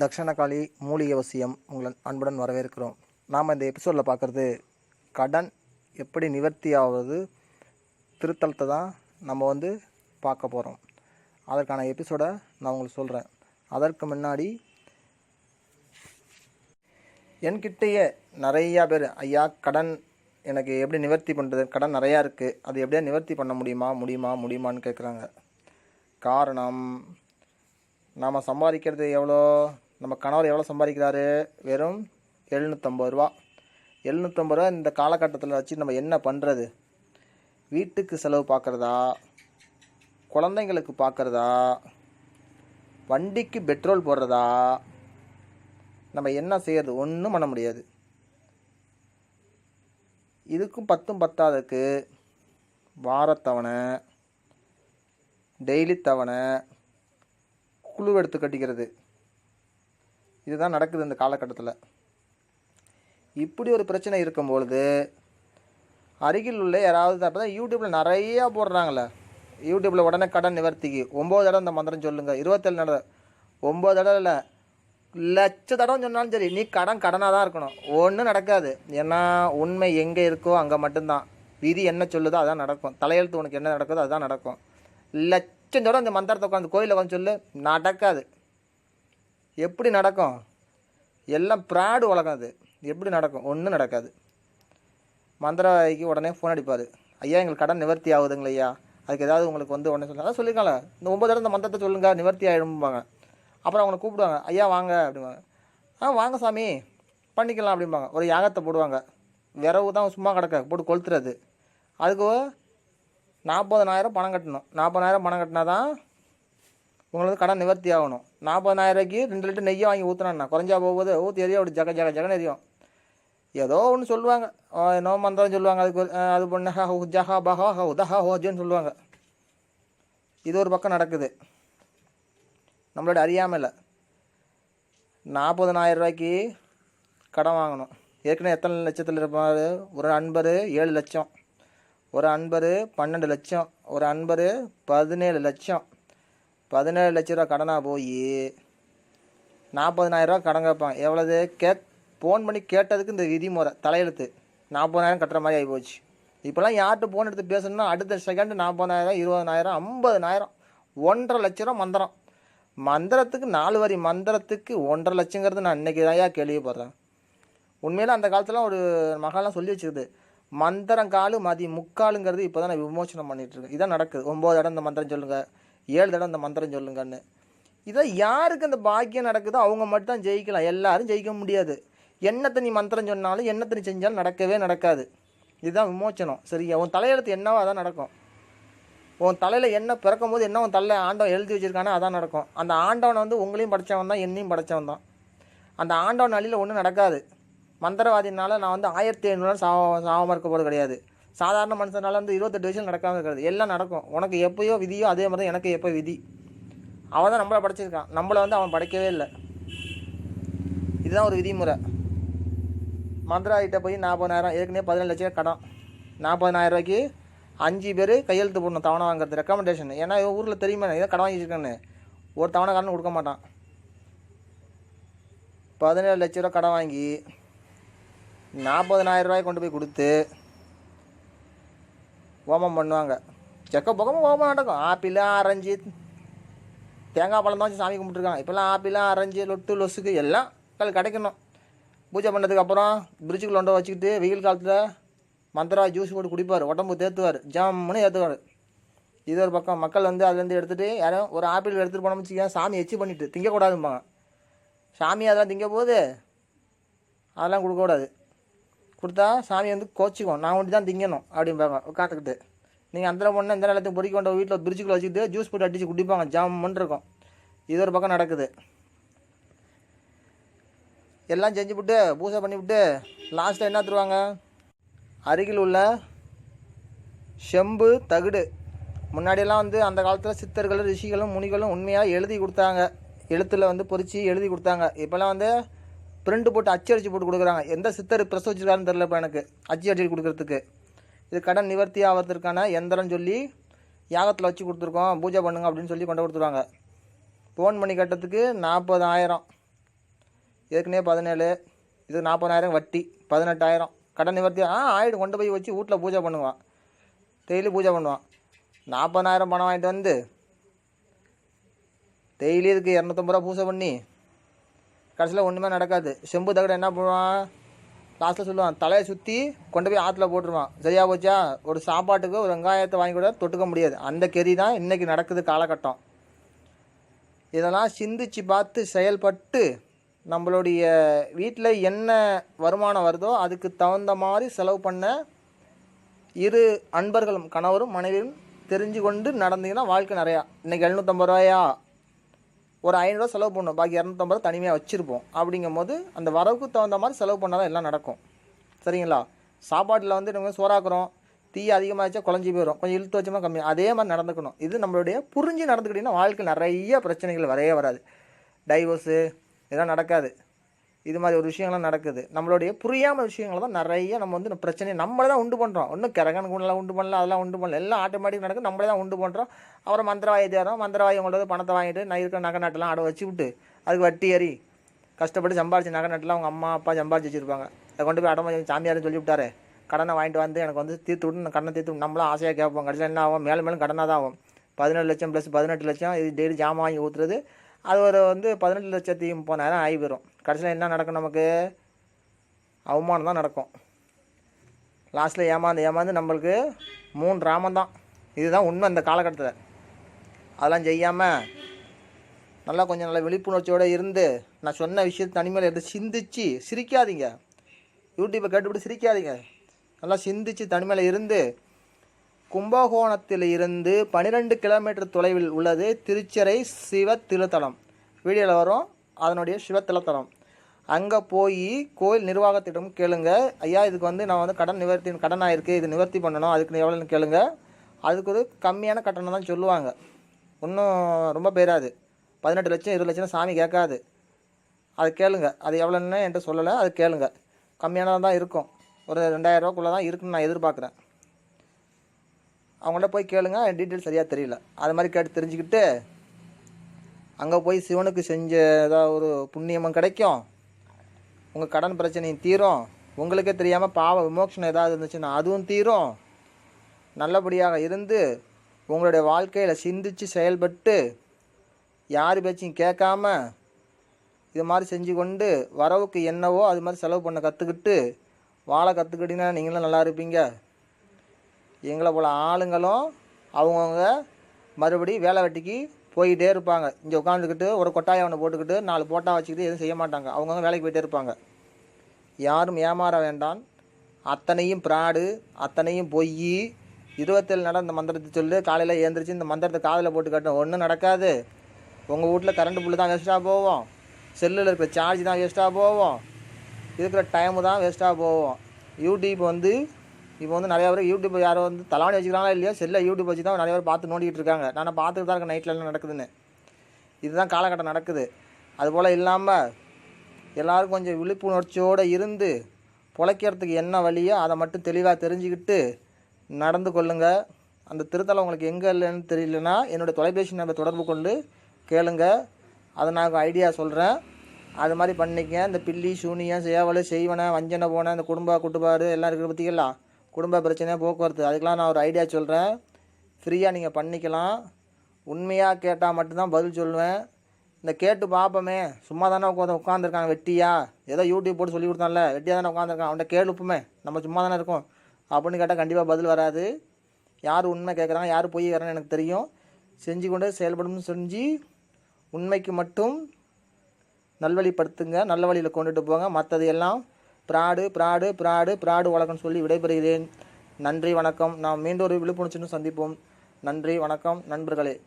தக்ஷணகாளி மூலிகை அவசியம் உங்களை அன்புடன் வரவேற்கிறோம். நாம் இந்த எபிசோடில் பார்க்குறது கடன் எப்படி நிவர்த்தி ஆகுது திருத்தலத்தை தான் நம்ம வந்து பார்க்க போகிறோம் அதற்கான எபிசோடை நான் உங்களுக்கு சொல்கிறேன் அதற்கு முன்னாடி என்கிட்டயே நிறையா பேர் ஐயா கடன் எனக்கு எப்படி நிவர்த்தி பண்ணுறது கடன் நிறையா இருக்குது அது எப்படியா நிவர்த்தி பண்ண முடியுமா? முடியுமா? முடியுமான்னு கேட்குறாங்க காரணம் நாம் சம்பாதிக்கிறது எவ்வளோ? நம்ம கணவர் எவ்வளோ சம்பாதிக்கிறாரு? வெறும் எழுநூற்றம்பது ரூபா. எழுநூற்றம்பது ரூபா இந்த காலகட்டத்தில் வச்சு நம்ம என்ன பண்ணுறது வீட்டுக்கு செலவு பார்க்குறதா குழந்தைங்களுக்கு பார்க்குறதா வண்டிக்கு பெட்ரோல் போடுறதா? நம்ம என்ன செய்யறது? ஒன்றும் பண்ண முடியாது. இதுக்கும் பத்தும் பத்தாததுக்கு வாரத்தவணை டெய்லி தவணை குழு எடுத்து கட்டிக்கிறது. இதுதான் நடக்குது இந்த காலகட்டத்தில். இப்படி ஒரு பிரச்சனை இருக்கும் பொழுது அருகில் உள்ள யாராவது அப்போ தான் யூடியூப்பில் நிறையா போடுறாங்களே யூடியூப்பில் உடனே கடன் நிவர்த்திக்கு. ஒம்பது தடவை இந்த மந்திரம் சொல்லுங்கள் இருபத்தேழு தடவை ஒம்பது தடவை இல்லை லட்ச தடவை சொன்னாலும் சரி நீ கடன் கடனாக தான் இருக்கணும். ஒன்றும் நடக்காது. ஏன்னா உண்மை எங்கே இருக்கோ அங்கே மட்டும்தான். விதி என்ன சொல்லுதோ அதான் நடக்கும். தலையெழுத்து உனக்கு என்ன நடக்குதோ அதுதான் நடக்கும். லட்சம் தடவை அந்த மந்திரத்தை உட்காந்து கோயிலில் உட்காந்து சொல்லு நடக்காது. எப்படி நடக்கும்? எல்லாம் ப்ராடு உலகம் அது. எப்படி நடக்கும்? ஒன்றும் நடக்காது. மந்திரவாதிக்கு உடனே ஃபோன் அடிப்பார். ஐயா எங்களுக்கு கடன் நிவர்த்தி ஆகுதுங்களா ஐயா. அதுக்கு ஏதாவது உங்களுக்கு வந்து உடனே சொல்லுங்கள் அதான் சொல்லியிருக்காங்க இந்த ஒம்பது தடவை இந்த மந்திரத்தை சொல்லுங்கள் நிவர்த்தி ஆகிடும்பாங்க அப்புறம் அவங்களை கூப்பிடுவாங்க. ஐயா வாங்க அப்படிம்பாங்க. ஆ வாங்க சாமி. பண்ணிக்கலாம் அப்படிம்பாங்க. ஒரு யாகத்தை போடுவாங்க. விரவு தான் சும்மா கிடக்க. போட்டு கொளுத்துறது. அதுக்கு நாற்பதனாயிரம் பணம் கட்டணும். நாற்பதாயிரம் பணம் கட்டினா தான் உங்களுக்கு கடன் நிவர்த்தி ஆகணும். நாற்பதாயிரம் ரூபாய்க்கு ரெண்டு லிட்டர் நெய்யை வாங்கி ஊற்றுனாண்ணா குறைஞ்சா போகும்போது ஊற்றி எரியும் அப்படி ஜக ஜக ஜகன் எரியும். ஏதோ ஒன்று சொல்லுவாங்க. நோ என்னோ மந்திரம் சொல்லுவாங்க. அதுக்கு அது பொண்ணு ஹா ஹூ ஜஹா பஹா ஹா உதஹா ஹோஜன்னு சொல்லுவாங்க. இது ஒரு பக்கம் நடக்குது. நம்மளோட அறியாமல் நாற்பதனாயிரம் ரூபாய்க்கு கடன் வாங்கணும். ஏற்கனவே எத்தனை லட்சத்தில் இருப்பார்? ஒரு அன்பர் ஏழு லட்சம். ஒரு அன்பர் பன்னெண்டு லட்சம். ஒரு அன்பர் பதினேழு லட்சம். பதினேழு லட்ச ரூபா கடனாக போய் நாற்பதனாயிரரூவா கடன் கேட்பான் எவ்வளவு? கேக் ஃபோன் பண்ணி கேட்டதுக்கு இந்த விதிமுறை தலையெழுத்து. நாற்பதாயிரம் கட்டுற மாதிரி ஆகி போச்சு. இப்போலாம் யார்கிட்ட ஃபோன் எடுத்து பேசணும்னா அடுத்த செகண்ட் நாற்பதாயிரம் இருபதனாயிரம் ஐம்பதனாயிரம் ஒன்றரை லட்ச ரூபா மந்திரம். மந்திரத்துக்கு நாலு வரி மந்திரத்துக்கு ஒன்றரை லட்சங்கிறது நான் இன்றைக்கி தான் கேள்விப்படுறேன். உண்மையில் அந்த காலத்தில் ஒரு மகாலாம் சொல்லி வச்சுருது மந்திரம் காலு மதி முக்காலுங்கிறது இப்போ தான் நான் விமோசனம் பண்ணிகிட்ருக்கேன் இருக்கேன் இதான் நடக்குது. ஒம்பது இடம் இந்த மந்திரம் சொல்லுங்கள் ஏழு தடவை அந்த மந்திரம் சொல்லுங்கன்னு. இதை யாருக்கு அந்த பாக்கியம் நடக்குதோ அவங்க மட்டும் தான் ஜெயிக்கலாம். எல்லாரும் ஜெயிக்க முடியாது. என்னத்தை நீ மந்திரம் சொன்னாலும் என்னத்தை நீ செஞ்சாலும் நடக்கவே நடக்காது. இதுதான் விமோச்சனம். சரியா? உன் தலையெழுத்து என்னவோ அதான் நடக்கும். உன் தலையில் என்ன பிறக்கும் போது என்ன உன் தலையில் ஆண்டவன் எழுதி வச்சிருக்கானோ அதான் நடக்கும். அந்த ஆண்டவனை வந்து உங்களையும் படைச்சவன் தான் என்னையும் படித்தவன் தான். அந்த ஆண்டவன் அழியில் ஒன்றும் நடக்காது. மந்திரவாதினால் நான் வந்து ஆயிரத்தி ஐநூறுவா சாவ சாவமாக இருக்க போகிறது கிடையாது. சாதாரண மனுஷனால வந்து இருபத்தெட்டு வயசில் நடக்காமல் இருக்கிறது. எல்லாம் நடக்கும். உனக்கு எப்போயோ விதியோ அதே மாதிரி தான் எனக்கு எப்போ விதி? அவன் தான் நம்மளை படைச்சிருக்கான். நம்மளை வந்து அவன் படைக்கவே இல்லை. இதுதான் ஒரு விதிமுறை. மந்திராகிட்ட போய் நாற்பதாயிரம் ஏற்கனவே பதினேழு லட்சம் கடன். நாற்பதாயிரம் ரூபாய்க்கு அஞ்சு பேர் கையெழுத்து போடணும் தவணை வாங்குறது ரெக்கமெண்டேஷன் ஏன்னா ஊரில் தெரியுமா? இதை கடன் வாங்கிச்சிருக்கேன்னு ஒரு தவணை கடன் கொடுக்க மாட்டான். பதினேழு லட்ச ரூபா கடன் வாங்கி நாற்பதனாயிரம் ரூபாய் கொண்டு போய் கொடுத்து ஹோமம் பண்ணுவாங்க. செக்க பக்கமும் ஹோமம் நடக்கும். ஆப்பிள் ஆரஞ்சு தேங்காய் பழம் தான் வச்சு சாமி கும்பிட்டுருக்காங்க. இப்போல்லாம் ஆப்பிள் ஆரஞ்சு லொட்டு லொசுக்கு எல்லாம் கல் கிடைக்கணும். பூஜை பண்ணதுக்கப்புறம் பிரிட்ஜுக்குள்ள ஒன்றை வச்சுக்கிட்டு வெயில் காலத்தில் மந்திரா ஜூஸ் போட்டு குடிப்பார். உடம்பு தேத்துவார். ஜம்முன்னு ஏற்றுவார் இது ஒரு பக்கம். மக்கள் வந்து அதுலேருந்து எடுத்துகிட்டு யாரும் ஒரு ஆப்பிள் எடுத்துகிட்டு போனோம்னு வச்சுக்கோங்க சாமி எச்சு பண்ணிட்டு திங்கக்கூடாதும்பாங்க. சாமி அதெல்லாம் திங்க போகுது அதெல்லாம் கொடுக்கக்கூடாது. கொடுத்தா சாமி வந்து கோச்சிக்கும். நான் ஒண்டி தான் திங்கணும் அப்படிம்பாங்க. உட்காந்துக்கிட்டு. நீங்கள் அந்த பொண்ணு இந்த நிலத்தையும் பொறிக்க கொண்ட வீட்டில் பிரிட்ஜுக்குள்ள வச்சுக்கிட்டு ஜூஸ் போட்டு அடித்து குடிப்பாங்க. ஜாமுன்னு இருக்கும். இது ஒரு பக்கம் நடக்குது. எல்லாம் செஞ்சு விட்டு பூஜை பண்ணிவிட்டு லாஸ்ட்டில் என்ன தருவாங்க? அருகில் உள்ள செம்பு தகுடு. முன்னாடியெல்லாம் வந்து அந்த காலத்தில் சித்தர்களும் ரிஷிகளும் முனிகளும் உண்மையாக எழுதி கொடுத்தாங்க. எழுத்தில் வந்து பொறிச்சு எழுதி கொடுத்தாங்க. இப்போல்லாம் வந்து பிரிண்ட் போட்டு அச்சு அடிச்சு போட்டு கொடுக்குறாங்க. எந்த சித்தர் பிரசவிச்சிருக்காருன்னு வச்சிருக்காருன்னு தெரில எனக்கு. அச்சு அடிச்சு கொடுக்குறதுக்கு. இது கடன் நிவர்த்தி ஆகிறதுக்கான எந்திரம் சொல்லி யாகத்தில் வச்சு கொடுத்துருக்கோம். பூஜை பண்ணுங்க அப்படின்னு சொல்லி கொண்டு கொடுத்துருவாங்க. ஃபோன் பண்ணி கட்டுறதுக்கு நாற்பதாயிரம். ஏற்கனவே பதினேழு. இது நாற்பதாயிரம் வட்டி. பதினெட்டாயிரம். கடன் நிவர்த்தி ஆ ஆயிடு. கொண்டு போய் வச்சு வீட்டில் பூஜை பண்ணுவான். டெய்லி பூஜை பண்ணுவான். நாற்பதாயிரம் பணம் வாங்கிட்டு வந்து டெய்லி இதுக்கு இரநூத்தம்பது ரூபா பூஜை பண்ணி கடைசியில் ஒன்றுமே நடக்காது. செம்பு தகடை என்ன பண்ணுவான்? லாஸ்ட்டில் சொல்லுவான் தலையை சுற்றி கொண்டு போய் ஆற்றுல போட்டுருவான். சரியா போச்சா? ஒரு சாப்பாட்டுக்கு ஒரு வெங்காயத்தை வாங்கி கூட தொட்டுக்க முடியாது. அந்த கெதி தான் இன்றைக்கி நடக்குது காலகட்டம். இதெல்லாம் சிந்திச்சு பார்த்து செயல்பட்டு நம்மளுடைய வீட்டில் என்ன வருமானம் வருதோ அதுக்கு தகுந்த மாதிரி செலவு பண்ண இரு அன்பர்களும் கணவரும் மனைவியும் தெரிஞ்சு கொண்டு நடந்தீங்கன்னா வாழ்க்கை நிறையா. இன்றைக்கி எழுநூற்றம்பது ரூபாயா? ஒரு ஐநூறுரூவா செலவு பண்ணணும். பாக்கி இரநூத்தம்பது ரூபா தனிமையாக வச்சுருப்போம். அப்படிங்கும்போது அந்த வரவுக்கு தகுந்த மாதிரி செலவு பண்ணால் தான் எல்லாம் நடக்கும். சரிங்களா? சாப்பாட்டில் வந்து நம்ம சோறாக்குறோம். தீ அதிகமாகிச்சா குழஞ்சி போயிடும் கொஞ்சம் இழுத்து வச்சோமா கம்மி. அதே மாதிரி நடந்துக்கணும். இது நம்மளுடைய புரிஞ்சு நடந்துக்கிட்டிங்கன்னா வாழ்க்கை நிறைய பிரச்சனைகள் வரவே வராது. டைவோர்ஸு இதெல்லாம் நடக்காது. இது மாதிரி ஒரு விஷயங்கள்லாம் நடக்குது. நம்மளுடைய புரியாமல் விஷயங்கள தான் நிறைய நம்ம வந்து பிரச்சனையை நம்மளே தான் உண்டு பண்ணுறோம் ஒன்றும் கிரகன் குண்டெல்லாம் உண்டு பண்ணல அதெல்லாம் உண்டு பண்ணல. எல்லாம் ஆட்டோமேட்டிக் நடக்கும் நம்மளே தான் உண்டு பண்ணுறோம் அப்புறம் மந்திரவாயை தேடுறோம். மந்திரவாயை உங்களோட பணத்தை வாங்கிட்டு நான் இருக்கிற நகை நட்டெல்லாம் அடை வச்சு விட்டு அதுக்கு வட்டி ஏறி கஷ்டப்பட்டு சம்பாரிச்சு நகை நட்டெல்லாம் அவங்க அம்மா அப்பா சம்பாரிச்சு வச்சுருப்பாங்க. அதை கொண்டு போய் அடமா சாமியார்னு சொல்லி விட்டாரு. கடனை வாங்கிட்டு வந்து எனக்கு வந்து தீர்த்து விட்டு நான் கடனை தீர்த்து விட்டு நம்மளும் ஆசையாக கேட்போம். கடைசியில் என்ன ஆகும்? மேலும் மேலும் கடனாக தான் ஆகும். பதினேழு லட்சம் ப்ளஸ் பதினெட்டு லட்சம். இது டெய்லி ஜாமான் வாங்கி ஊற்றுறது அது ஒரு வந்து பதினெட்டு லட்சத்தி முப்பதாயிரம் ஆகி போயிடும் கடைசியில் என்ன நடக்கும் நமக்கு? அவமானம் தான் நடக்கும். லாஸ்ட்டில் ஏமாந்து ஏமாந்து நம்மளுக்கு மூணு ராமம் தான். இதுதான் உண்மை இந்த காலகட்டத்தில். அதெல்லாம் செய்யாமல் நல்லா கொஞ்சம் நல்ல விழிப்புணர்ச்சியோடு இருந்து நான் சொன்ன விஷயத்தை தனிமையில் எடுத்து சிந்திச்சு சிரிக்காதீங்க. யூடியூப்பை கேட்டுவிட்டு சிரிக்காதீங்க. நல்லா சிந்திச்சு தனிமையில் இருந்து கும்பகோணத்தில் இருந்து பன்னிரெண்டு கிலோமீட்டர் தொலைவில் உள்ளது திருச்சரை சிவ திருத்தலம். வீடியோவில் வரும் அதனுடைய சிவத்திலத்தலம் அங்கே போய் கோயில் நிர்வாகத்திடம் கேளுங்க. ஐயா இதுக்கு வந்து நான் வந்து கடன் நிவர்த்தி கடன் ஆயிருக்கு இது நிவர்த்தி பண்ணணும். அதுக்கு எவ்வளோன்னு கேளுங்க. அதுக்கு ஒரு கம்மியான கட்டணம் தான் சொல்லுவாங்க. ஒன்றும் ரொம்ப பேராது. பதினெட்டு லட்சம் இருபது லட்சம் சாமி கேட்காது. அது கேளுங்க. அது எவ்வளோன்னு என்கிட்ட சொல்லலை. அது கேளுங்க. கம்மியானதாக தான் இருக்கும். ஒரு ரெண்டாயிரரூவாக்குள்ளே தான் இருக்குன்னு நான் எதிர்பார்க்குறேன். அவங்கள்ட்ட போய் கேளுங்க டீட்டெயில் சரியாக தெரியல. அது மாதிரி கேட்டு தெரிஞ்சுக்கிட்டு அங்கே போய் சிவனுக்கு செஞ்ச ஏதாவது ஒரு புண்ணியமும் கிடைக்கும். உங்கள் கடன் பிரச்சனையும் தீரும். உங்களுக்கே தெரியாமல் பாவ விமோக்ஷனம் ஏதாவது இருந்துச்சுன்னா அதுவும் தீரும். நல்லபடியாக இருந்து உங்களுடைய வாழ்க்கையில் சிந்திச்சு செயல்பட்டு யார் பேச்சையும் கேட்காம இது மாதிரி செஞ்சு கொண்டு வரவுக்கு என்னவோ அது மாதிரி செலவு பண்ண கற்றுக்கிட்டு வாழ கற்றுக்கிட்டீங்கன்னா நீங்களும் நல்லா இருப்பீங்க. எங்களை போல் ஆளுங்களும் அவங்கவுங்க மறுபடி வேலை வெட்டிக்கு போய்கிட்டே இருப்பாங்க. இங்கே உட்காந்துக்கிட்டு ஒரு கொட்டாயை ஒன்று போட்டுக்கிட்டு நாலு போட்டா வச்சுக்கிட்டு எதுவும் செய்ய மாட்டாங்க. அவங்கவுங்க வேலைக்கு போயிட்டே இருப்பாங்க. யாரும் ஏமாற வேண்டாம். அத்தனையும் பிராடு அத்தனையும் பொய் இருபத்தேழு நட இந்த மந்திரத்தை சொல்லி. காலையில் ஏந்திரிச்சு இந்த மந்திரத்தை காதில் போட்டு கட்டணும் ஒன்றும் நடக்காது. உங்கள் வீட்டில் கரண்ட் புல்லு தான் வேஸ்ட்டாக போவோம் செல்லில் இருக்கிற சார்ஜ் தான் வேஸ்ட்டாக போவோம் இருக்கிற டைமு தான் வேஸ்ட்டாக போவோம் யூடியூப் வந்து இப்போ வந்து நிறையா பேர் யூடியூப் யாரும் வந்து தலைவாணி வச்சுக்கிறாங்களா இல்லையா செல்லில் யூடியூப் வச்சு தான் நிறைய பேர் பார்த்து நோண்டிகிட்டு இருக்காங்க. நான் பார்த்துட்டு தான் இருக்கேன் நைட்டில் என்ன நடக்குதுன்னு. இதுதான் காலகட்டம் நடக்குது. அதுபோல் இல்லாமல் எல்லோரும் கொஞ்சம் விழிப்புணர்ச்சியோடு இருந்து பிழைக்கிறதுக்கு என்ன வழியோ அதை மட்டும் தெளிவாக தெரிஞ்சுக்கிட்டு நடந்து கொள்ளுங்கள் அந்த திருத்தலம் உங்களுக்கு எங்கே இல்லைன்னு தெரியலனா என்னோடய தொலைபேசி நம்பர் தொடர்பு கொண்டு கேளுங்க. அதை நான் ஐடியா சொல்கிறேன் அது மாதிரி பண்ணிக்க இந்த பில்லி சூனியம் சேவல் செய்வனை வஞ்சனை போன இந்த குடும்ப குட்டுப்பாடு எல்லாம் இருக்கிற பற்றிக்கலாம் குடும்ப பிரச்சனை போக்குவரத்து. அதுக்கெலாம் நான் ஒரு ஐடியா சொல்கிறேன் ஃப்ரீயாக நீங்கள் பண்ணிக்கலாம். உண்மையாக கேட்டால் மட்டும்தான் பதில் சொல்லுவேன். இந்த கேட்டு பார்ப்போமே சும்மா தானே உட்காந்து உட்காந்துருக்காங்க வெட்டியா? ஏதோ யூடியூப் போட்டு சொல்லி கொடுத்தான்ல. வெட்டியாக தானே உட்காந்துருக்கான் அவன்கிட்ட கேளுப்புமே நம்ம சும்மா தானே இருக்கோம். அப்படின்னு கேட்டால் கண்டிப்பாக பதில் வராது. யார் உண்மை கேட்குறாங்க யார் பொய் கேட்குறான்னு எனக்கு தெரியும். செஞ்சு கொண்டு செயல்படும் செஞ்சு உண்மைக்கு மட்டும் நல்வழிப்படுத்துங்க. நல்ல வழியில் கொண்டுட்டு போங்க. மற்றது எல்லாம் பிராடு பிராடு பிராடு பிராடு உலகம்னு சொல்லி விடைபெறுகிறேன். நன்றி வணக்கம். நாம் மீண்டும் ஒரு விழிப்புணர்ச்சியும் சந்திப்போம். நன்றி வணக்கம் நண்பர்களே.